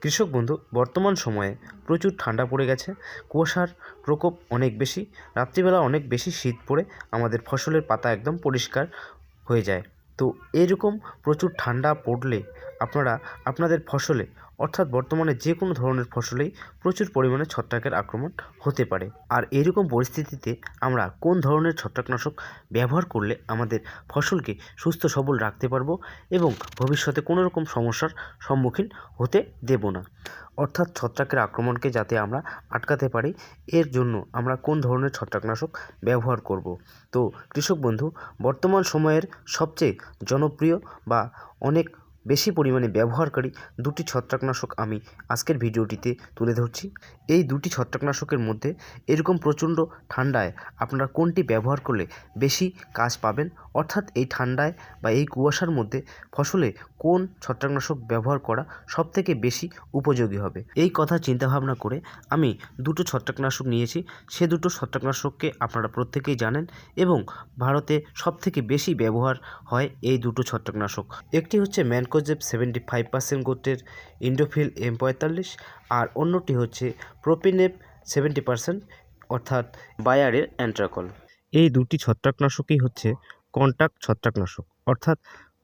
কৃষক বন্ধু, বর্তমান সময়ে প্রচুর ঠান্ডা পড়ে গেছে, কুয়াশার প্রকোপ অনেক বেশি, রাত্রিবেলা অনেক বেশি শীত পড়ে আমাদের ফসলের পাতা একদম পরিষ্কার হয়ে যায়। তো এরকম প্রচুর ঠান্ডা পড়লে আপনারা আপনাদের ফসলে, অর্থাৎ বর্তমানে যে কোনো ধরনের ফসলেই প্রচুর পরিমাণে ছত্রাকের আক্রমণ হতে পারে। আর এরকম পরিস্থিতিতে আমরা কোন ধরনের ছত্রাকনাশক ব্যবহার করলে আমাদের ফসলকে সুস্থ সবল রাখতে পারব এবং ভবিষ্যতে কোনো রকম সমস্যার সম্মুখীন হতে দেব না? অর্থাৎ ছত্রাকের আক্রমণকে যাতে আমরা আটকাতে পারি, এর জন্য আমরা কোন ধরনের ছত্রাকনাশক ব্যবহার করব? তো কৃষক বন্ধু, বর্তমান সময়ের সবচেয়ে জনপ্রিয় বা অনেক বেশি পরিমাণে ব্যবহারকারী দুটি ছত্রাকনাশক আমি আজকের ভিডিওটিতে তুলে ধরছি। এই দুটি ছত্রাকনাশকের মধ্যে এরকম প্রচণ্ড ঠান্ডায় আপনারা কোনটি ব্যবহার করলে বেশি কাজ পাবেন? অর্থাৎ এই ঠান্ডায় বা এই কুয়াশার মধ্যে ফসলে কোন ছত্রাকনাশক ব্যবহার করা সবথেকে বেশি উপযোগী হবে? এই কথা চিন্তাভাবনা করে আমি দুটো ছত্রাকনাশক নিয়েছি। সে দুটো ছত্রাকনাশককে আপনারা প্রত্যেকেই জানেন এবং ভারতে সবথেকে বেশি ব্যবহার হয় এই দুটো ছত্রাকনাশক। একটি হচ্ছে ম্যানকোজেব সেভেন্টি ফাইভ পার্সেন্ট গোত্রের ইন্ডোফিল এম পঁয়তাল্লিশ আর অন্যটি হচ্ছে প্রোপিনেপ সেভেন্টি পার্সেন্ট অর্থাৎ বায়ারের অ্যান্ট্রাকল। এই দুটি ছত্রাকনাশকই হচ্ছে কন্টাক্ট ছত্রাকনাশক অর্থাৎ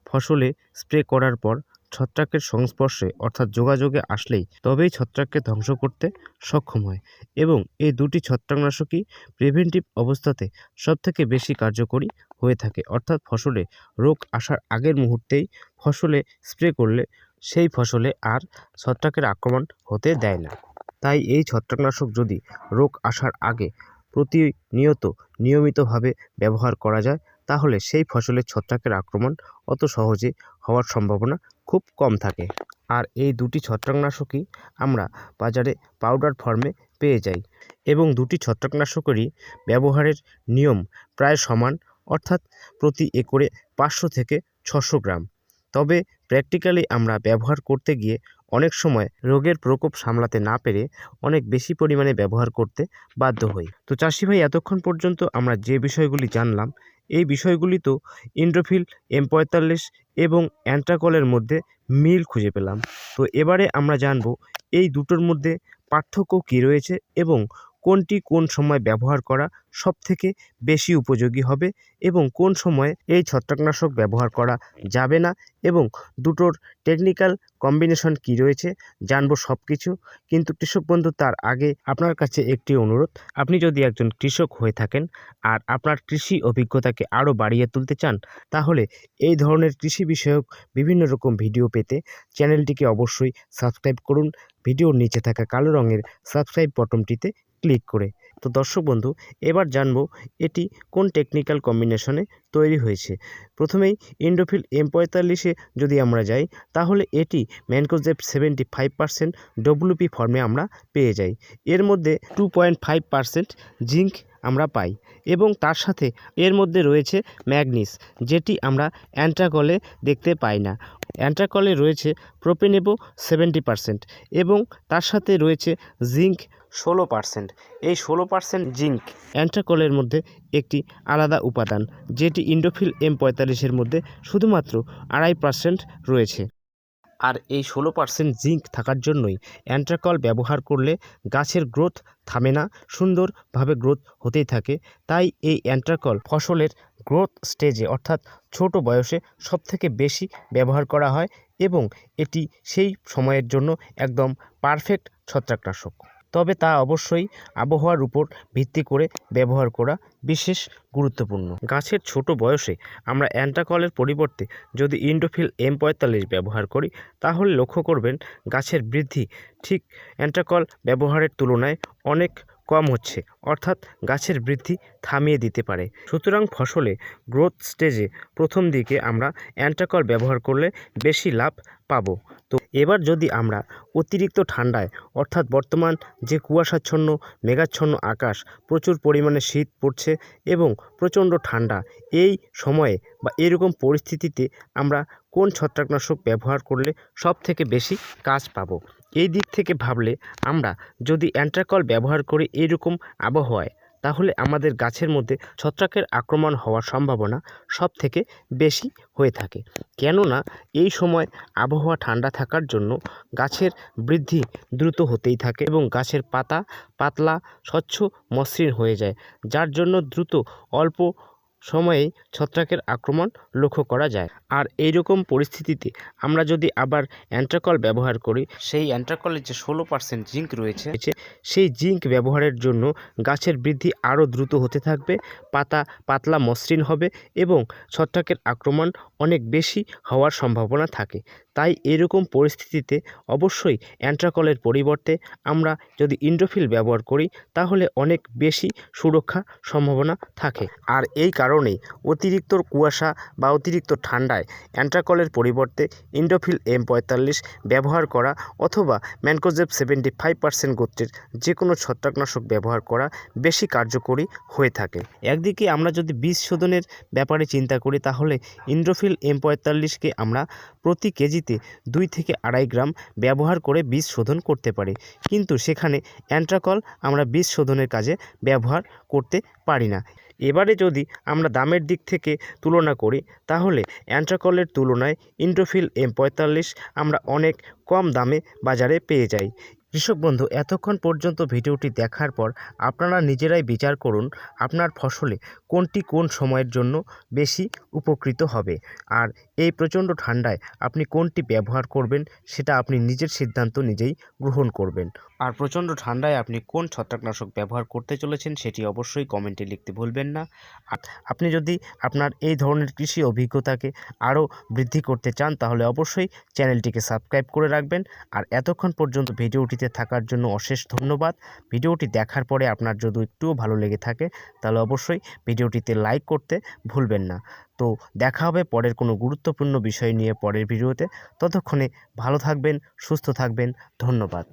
ফসলে স্প্রে করার পর ছত্রাকের সংস্পর্শে অর্থাৎ যোগাযোগে আসলেই তবেই ছত্রাককে ধ্বংস করতে সক্ষম হয় এবং এই দুটি ছত্রাকনাশকই প্রিভেন্টিভ অবস্থাতে সবথেকে বেশি কার্যকরী হয়ে থাকে। অর্থাৎ ফসলে রোগ আসার আগের মুহূর্তেই ফসলে স্প্রে করলে সেই ফসলে আর ছত্রাকের আক্রমণ হতে দেয় না। তাই এই ছত্রাকনাশক যদি রোগ আসার আগে প্রতিনিয়ত নিয়মিতভাবে ব্যবহার করা যায়, তাহলে সেই ফসলের ছত্রাকের আক্রমণ অত সহজে হওয়ার সম্ভাবনা খুব কম থাকে। আর এই দুটি ছত্রাকনাশকই আমরা বাজারে পাউডার ফর্মে পেয়ে যাই এবং দুটি ছত্রাকনাশকেরই ব্যবহারের নিয়ম প্রায় সমান, অর্থাৎ প্রতি একরে পাঁচশো থেকে ছশো গ্রাম। তবে প্র্যাকটিক্যালি আমরা ব্যবহার করতে গিয়ে অনেক সময় রোগের প্রকোপ সামলাতে না পেরে অনেক বেশি পরিমাণে ব্যবহার করতে বাধ্য হই। তো চাষি ভাই, এতক্ষণ পর্যন্ত আমরা যে বিষয়গুলি জানলাম, এই বিষয়গুলি তো ইন্ড্রোফিল এম পঁয়তাল্লিশ এবং অ্যান্টাকলের মধ্যে মিল খুঁজে পেলাম। তো এবারে আমরা জানব, এই দুটোর মধ্যে পার্থক্য কী রয়েছে এবং কোনটি কোন সময় ব্যবহার করা সবথেকে বেশি উপযোগী হবে এবং কোন সময়ে এই ছত্রাকনাশক ব্যবহার করা যাবে না এবং দুটোর টেকনিক্যাল কম্বিনেশন কী রয়েছে জানব সব কিছু কিন্তু কৃষক বন্ধু, তার আগে আপনার কাছে একটি অনুরোধ। আপনি যদি একজন কৃষক হয়ে থাকেন আর আপনার কৃষি অভিজ্ঞতাকে আরও বাড়িয়ে তুলতে চান, তাহলে এই ধরনের কৃষি বিষয়ক বিভিন্ন রকম ভিডিও পেতে চ্যানেলটিকে অবশ্যই সাবস্ক্রাইব করুন। ভিডিওর নিচে থাকা কালো রঙের সাবস্ক্রাইব বটনটিতে ক্লিক করে। তো দর্শক বন্ধু, এবার জানব এটি কোন টেকনিক্যাল কম্বিনেশনে তৈরি হয়েছে। প্রথমেই ইন্ডোফিল এম পঁয়তাল্লিশে যদি আমরা যাই, তাহলে এটি mancozeb seventy five percent WP ফর্মে আমরা পেয়ে যাই। এর মধ্যে two point five percent zinc আমরা পাই এবং তার সাথে এর মধ্যে রয়েছে ম্যাগনিস, যেটি আমরা অ্যান্ট্রাকলে দেখতে পাই না। অ্যান্ট্রাকলে রয়েছে প্রোপেনেবো সেভেন্টি পার্সেন্ট এবং তার সাথে রয়েছে জিঙ্ক ষোলো পার্সেন্ট এই ষোলো পার্সেন্ট জিঙ্ক অ্যান্ট্রাকলের মধ্যে একটি আলাদা উপাদান, যেটি ইন্ডোফিল এম পঁয়তাল্লিশের মধ্যে শুধুমাত্র আড়াই পার্সেন্ট রয়েছে। আর এই ষোলো পার্সেন্ট জিঙ্ক থাকার জন্যই অ্যান্ট্রাকল ব্যবহার করলে গাছের গ্রোথ থামে না, সুন্দরভাবে গ্রোথ হতেই থাকে। তাই এই অ্যান্ট্রাকল ফসলের গ্রোথ স্টেজে, অর্থাৎ ছোট বয়সে সবথেকে বেশি ব্যবহার করা হয় এবং এটি সেই সময়ের জন্য একদম পারফেক্ট ছত্রাকনাশক। তবে তা অবশ্যই আবহাওয়ার উপর ভিত্তি করে ব্যবহার করা বিশেষ গুরুত্বপূর্ণ। গাছের ছোট বয়সে আমরা অ্যান্টাকলের পরিবর্তে যদি ইন্ডোফিল এম পঁয়তাল্লিশ ব্যবহার করি, তাহলে লক্ষ্য করবেন গাছের বৃদ্ধি ঠিক অ্যান্টাকল ব্যবহারের তুলনায় অনেক কম হচ্ছে, অর্থাৎ গাছের বৃদ্ধি থামিয়ে দিতে পারে। সুতরাং ফসলে গ্রোথ স্টেজে প্রথম দিকে আমরা অ্যান্টাকল ব্যবহার করলে বেশি লাভ পাবো। তো এবার যদি আমরা অতিরিক্ত ঠান্ডায়, অর্থাৎ বর্তমান যে কুয়াশাচ্ছন্ন, মেঘাচ্ছন্ন আকাশ, প্রচুর পরিমাণে শীত পড়ছে এবং প্রচণ্ড ঠান্ডা, এই সময়ে বা এরকম পরিস্থিতিতে আমরা কোন ছত্রাকনাশক ব্যবহার করলে সব থেকে বেশি কাজ পাবো? এই দিক থেকে ভাবলে আমরা যদি অ্যান্ট্রাকল ব্যবহার করি এরকম আবহাওয়ায় তাহলে আমাদের গাছের মধ্যে ছত্রাকের আক্রমণ হওয়ার সম্ভাবনা সব থেকে বেশি হয়ে থাকে। কেননা এই সময় আবহাওয়া ঠান্ডা থাকার জন্য গাছের বৃদ্ধি দ্রুত হতেই থাকে এবং গাছের পাতা পাতলা, স্বচ্ছ, মসৃণ হয়ে যায়, যার জন্য দ্রুত অল্প সময়েই ছত্রাকের আক্রমণ লক্ষ্য করা যায়। আর এই রকম পরিস্থিতিতে আমরা যদি আবার অ্যান্ট্রাকল ব্যবহার করি, সেই অ্যান্ট্রাকলের যে ষোলো পার্সেন্ট জিঙ্ক রয়েছে, সেই জিঙ্ক ব্যবহারের জন্য গাছের বৃদ্ধি আরও দ্রুত হতে থাকবে, পাতা পাতলা মসৃণ হবে এবং ছত্রাকের আক্রমণ অনেক বেশি হওয়ার সম্ভাবনা থাকে। তাই এরকম পরিস্থিতিতে অবশ্যই অ্যান্ট্রাকলের পরিবর্তে আমরা যদি ইন্ডোফিল ব্যবহার করি, তাহলে অনেক বেশি সুরক্ষা সম্ভাবনা থাকে। আর এই কারণেই অতিরিক্ত কুয়াশা বা অতিরিক্ত ঠান্ডায় অ্যান্ট্রাকলের পরিবর্তে ইন্ডোফিল এম পঁয়তাল্লিশ ব্যবহার করা অথবা ম্যানকোজেব সেভেন্টি ফাইভ পার্সেন্ট গোত্রের যে কোনো ছত্রাকনাশক ব্যবহার করা বেশি কার্যকরী হয়ে থাকে। একদিকে আমরা যদি বীজ শোধনের ব্যাপারে চিন্তা করি, তাহলে ইন্ড্রোফিল এম পঁয়তাল্লিশকে আমরা প্রতি কেজিতে দুই থেকে আড়াই গ্রাম ব্যবহার করে বীজ শোধন করতে পারি। কিন্তু সেখানে অ্যান্ট্রাকল আমরা বীজ শোধনের কাজে ব্যবহার করতে পারি না। এবারে যদি আমরা দামের দিক থেকে তুলনা করি, তাহলে অ্যান্ট্রাকলের তুলনায় ইন্ডোফিল এম পঁয়তাল্লিশ আমরা অনেক কম দামে বাজারে পেয়ে যাই। কৃষক বন্ধু, এতক্ষণ পর্যন্ত ভিডিওটি দেখার পর আপনারা নিজেরাই বিচার করুন আপনার ফসলে কোনটি কোন সময়ের জন্য বেশি উপকৃত হবে। আর এই প্রচণ্ড ঠান্ডায় আপনি কোনটি ব্যবহার করবেন সেটা আপনি নিজের সিদ্ধান্ত নিজেই গ্রহণ করবেন। আর প্রচণ্ড ঠান্ডায় আপনি কোন ছত্রাকনাশক ব্যবহার করতে চলেছেন সেটি অবশ্যই কমেন্টে লিখতে ভুলবেন না। আপনি যদি আপনার এই ধরনের কৃষি অভিজ্ঞতাকে আরও বৃদ্ধি করতে চান তাহলে অবশ্যই চ্যানেলটিকে সাবস্ক্রাইব করে রাখবেন। আর এতক্ষণ পর্যন্ত ভিডিওটিতে থাকার জন্য অশেষ ধন্যবাদ। ভিডিওটি দেখার পরে আপনার যদি একটুও ভালো লেগে থাকে, তাহলে অবশ্যই ভিডিওটিতে লাইক করতে ভুলবেন না। তো দেখা হবে পরের কোনো গুরুত্বপূর্ণ বিষয় নিয়ে পরের ভিডিওতে। ততক্ষণে ভালো থাকবেন, সুস্থ থাকবেন। ধন্যবাদ।